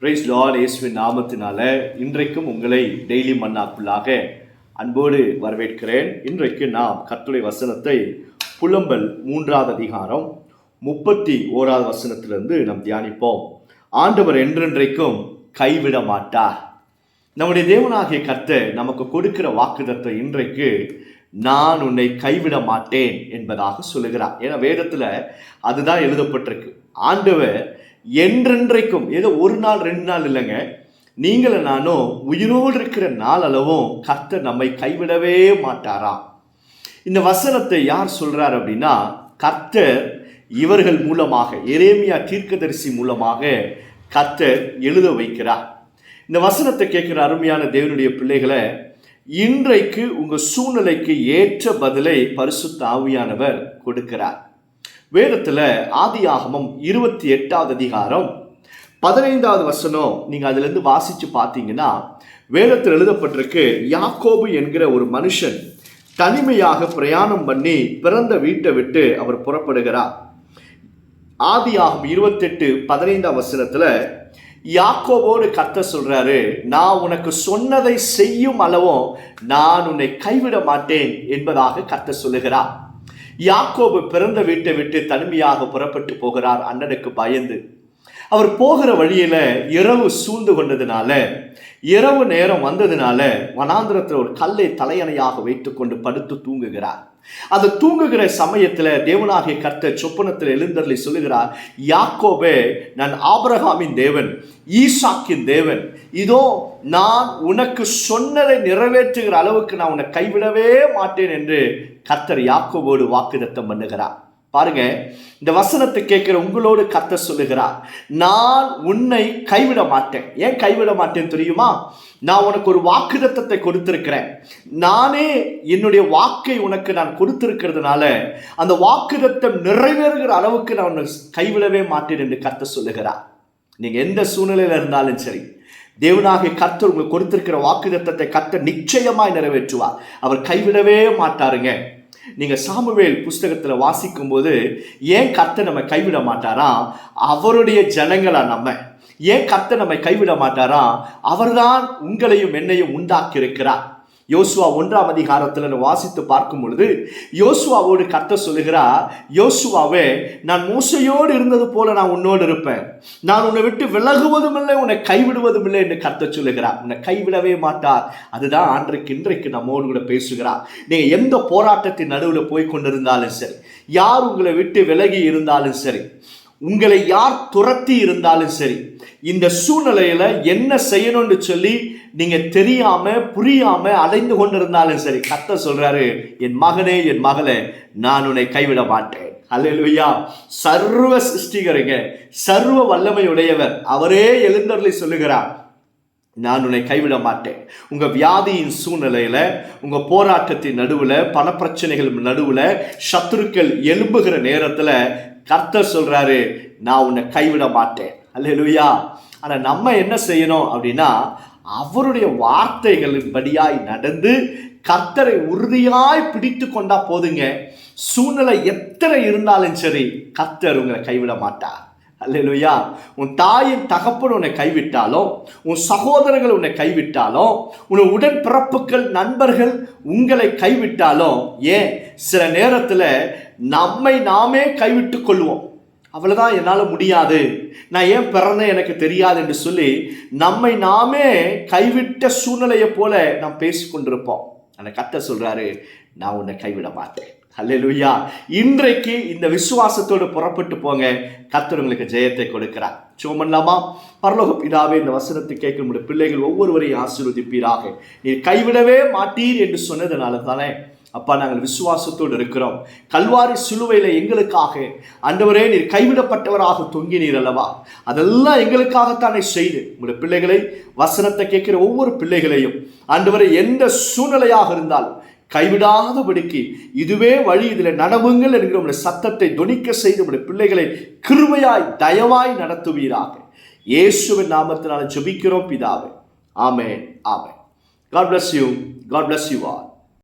Price Lord இயேசுவின் நாமத்தினால இன்றைக்கும் உங்களை டெய்லி மன்னாக்குள்ளாக அன்போடு வரவேற்கிறேன். இன்றைக்கு நாம் கத்துரை வசனத்தை புலம்பல் மூன்றாவது அதிகாரம் முப்பத்தி ஓராவது வசனத்திலிருந்து நாம் தியானிப்போம். ஆண்டவர் என்றென்றைக்கும் கைவிட மாட்டார். நம்முடைய தேவனாகிய கர்த்தர் நமக்கு கொடுக்கிற வாக்குதத்தை இன்றைக்கு நான் உன்னை கைவிட மாட்டேன் என்பதாக சொல்லுகிறார். ஏன்னா வேதத்தில் அதுதான் எழுதப்பட்டிருக்கு. ஆண்டவர் என்றென்றைக்கும் ஏதோ ஒரு நாள் ரெண்டு நாள் இல்லைங்க. நீங்கள நானும் உயிரோடு இருக்கிற நாளளவும் கர்த்தர் நம்மை கைவிடவே மாட்டாராம் இந்த வசனத்தை யார் சொல்கிறார் அப்படின்னா கர்த்தர் இவர்கள் மூலமாக எரேமியா தீர்க்கதரிசி மூலமாக கர்த்தர் எழுத வைக்கிறார். இந்த வசனத்தை கேட்குற அருமையான தேவனுடைய பிள்ளைகளை இன்றைக்கு உங்கள் சூழ்நிலைக்கு ஏற்ற பதிலை பரிசுத்த ஆவியானவர் கொடுக்கிறார். வேதத்துல ஆதியாகமம் இருபத்தி எட்டாவது அதிகாரம் பதினைந்தாவது வசனம் நீங்கள் அதுலேருந்து வாசித்து பார்த்தீங்கன்னா வேதத்தில் எழுதப்பட்டிருக்கு யாக்கோபு என்கிற ஒரு மனுஷன் தனிமையாக பிரயாணம் பண்ணி பிறந்த வீட்டை விட்டு அவர் புறப்படுகிறார். ஆதியாகும் இருபத்தெட்டு பதினைந்தாம் வசனத்தில் யாக்கோபோடு கத்த சொல்றாரு நான் உனக்கு சொன்னதை செய்யும் அளவும் நான் உன்னை கைவிட மாட்டேன் என்பதாக கத்த சொல்லுகிறார். யாக்கோபு பிறந்த வீட்டை விட்டு தனிமையாக புறப்பட்டு போகிறார் அண்ணனுக்கு பயந்து. அவர் போகிற வழியில இரவு சூழ்ந்து கொண்டதுனால இரவு நேரம் வந்ததுனால வனாந்திரத்தில் ஒரு கல்லை தலையணையாக வைத்துக்கொண்டு படுத்து தூங்குகிறார். அது தூங்குகிற சமயத்தில் தேவனாகிய கர்த்தர் சொப்பனத்தில் எழுந்தர்லி சொல்லுகிறார் யாக்கோபே நான் ஆபரகாமின் தேவன் ஈசாக்கின் தேவன். இதோ நான் உனக்கு சொன்னதை நிறைவேற்றுகிற அளவுக்கு நான் உன்னை கைவிடவே மாட்டேன் என்று கர்த்தர் யாக்கோபோடு வாக்குதத்தம் பண்ணுகிறார். பாருங்க இந்த வசனத்தை கேட்கிற உங்களோடு கத்த சொல்லுகிறார் நான் உன்னை கைவிட மாட்டேன். ஏன் கைவிட மாட்டேன் தெரியுமா? நான் உனக்கு ஒரு வாக்குதத்தத்தை கொடுத்திருக்கிறேன். நானே என்னுடைய வாக்கை உனக்கு நான் கொடுத்திருக்கிறதுனால அந்த வாக்குதத்தம் நிறைவேறுகிற அளவுக்கு நான் உன்னை கைவிடவே மாட்டேன் என்று கத்த சொல்லுகிறார். நீங்க எந்த சூழ்நிலையில இருந்தாலும் சரி தேவனாகிய கர்த்தர் உங்களுக்கு கொடுத்திருக்கிற வாக்குதத்தத்தை கர்த்தர் நிச்சயமாய் நிறைவேற்றுவார். அவர் கைவிடவே மாட்டாருங்க. நீங்கள் சாமுவேல் புஸ்தகத்தில் வாசிக்கும்போது ஏன் கர்த்தை நம்ம கைவிட மாட்டாரா? அவருடைய ஜனங்களா நம்ம. ஏன் கர்த்தை நம்மை கைவிட மாட்டாரா? அவர்தான் உங்களையும் என்னையும் உண்டாக்கியிருக்கிறார். யோசுவா ஒன்றாம் அதிகாரத்தில் வாசித்து பார்க்கும் பொழுது யோசுவாவோடு கத்த சொல்லுகிறா யோசுவாவே நான் மூசையோடு இருந்தது போல நான் உன்னோடு இருப்பேன். நான் உன்னை விட்டு விலகுவதும் இல்லை உன்னை கைவிடுவதும் இல்லை என்று கத்த சொல்லுகிறார். உன்னை கைவிடவே மாட்டார். அதுதான் அன்றைக்கு இன்றைக்கு நம்மோடு கூட பேசுகிறார். நீங்கள் எந்த போராட்டத்தின் நடுவில் போய் கொண்டிருந்தாலும் சரி யார் உங்களை விட்டு விலகி இருந்தாலும் சரி உங்களை யார் துரத்தி இருந்தாலும் சரி இந்த சூழ்நிலையில என்ன செய்யணும்னு சொல்லி நீங்க தெரியாம புரியாம அலைந்து கொண்டிருந்தாலும் சரி கத்த சொல்றாரு என் மகனே என் மகளே நான் உன்னை கைவிட மாட்டேன். அல்லேலூயா சர்வ சிருஷ்டிகருங்க சர்வ வல்லமை உடையவர் அவரே எழுந்தருளை சொல்லுகிறார் நான் உன்னை கைவிட மாட்டேன். உங்கள் வியாதியின் சூழ்நிலையில் உங்கள் போராட்டத்தின் நடுவில் பணப்பிரச்சனைகள் நடுவில் சத்துருக்கள் எழும்புகிற நேரத்தில் கர்த்தர் சொல்கிறாரு நான் உன்னை கைவிட மாட்டேன். அல்லேலூயா. ஆனால் நம்ம என்ன செய்யணும் அப்படின்னா அவருடைய வார்த்தைகளின் படியாய் நடந்து கர்த்தரை உறுதியாய் பிடித்து கொண்டா போதுங்க. சூழ்நிலை எத்தனை இருந்தாலும் சரி கர்த்தர் உங்களை கைவிட மாட்டார். அல்லையா உன் தாயின் தகப்பன் உன்னை கைவிட்டாலும் உன் சகோதரர்கள் உன்னை கைவிட்டாலும் உன் உடன்பிறப்புகள் நண்பர்கள் உங்களை கைவிட்டாலும் ஏன்? சில நேரத்தில் நம்மை நாமே கைவிட்டு கொள்வோம். அவ்வளோதான் என்னால் முடியாது. நான் ஏன் பிறந்தேன் எனக்கு தெரியாது என்று சொல்லி நம்மை நாமே கைவிட்ட சூழ்நிலையை போல நாம் பேசிக்கொண்டிருப்போம் அந்த கத்தை சொல்கிறாரு நான் உன்னை கைவிட மாட்டேன். அல்லேலூயா இன்றைக்கு இந்த விசுவாசத்தோடு புறப்பட்டு போங்க. கத்தருங்களுக்கு உங்களுக்கு ஜெயத்தை கொடுக்கிறார். சோமல்லாமா பரலோக பிதாவே இந்த வசனத்தை கேட்கும் பிள்ளைகள் ஒவ்வொருவரையும் ஆசீர்வதிப்பீராக. நீர் கைவிடவே மாட்டீர் என்று சொன்னதுனால தானே. அப்பா நாங்கள் விசுவாசத்தோடு இருக்கிறோம். கல்வாரி சிலுவையில் எங்களுக்காக. ஆண்டவரே நீர் கைவிடப்பட்டவராக தொங்கினீர் அல்லவா? அதெல்லாம் எங்களுக்காகத்தானே செய்து. உங்களுடைய பிள்ளைகளை வசனத்தை கேட்கிற ஒவ்வொரு பிள்ளைகளையும். அன்றுவரை எந்த சூழ்நிலையாக இருந்தாலும் கைவிடாதபடிக்கு இதுவே வழி. இதில் நடவுங்கள் என்கிற உங்களுடைய சத்தத்தை தொனிக்க செய்து உங்களுடைய பிள்ளைகளை கிருமையாய் தயவாய் நடத்துவீராக. இயேசுவின் நாமத்தினால ஜெபிக்கிறோம் பிதாவே. ஆமே ஆமே God bless you God bless you are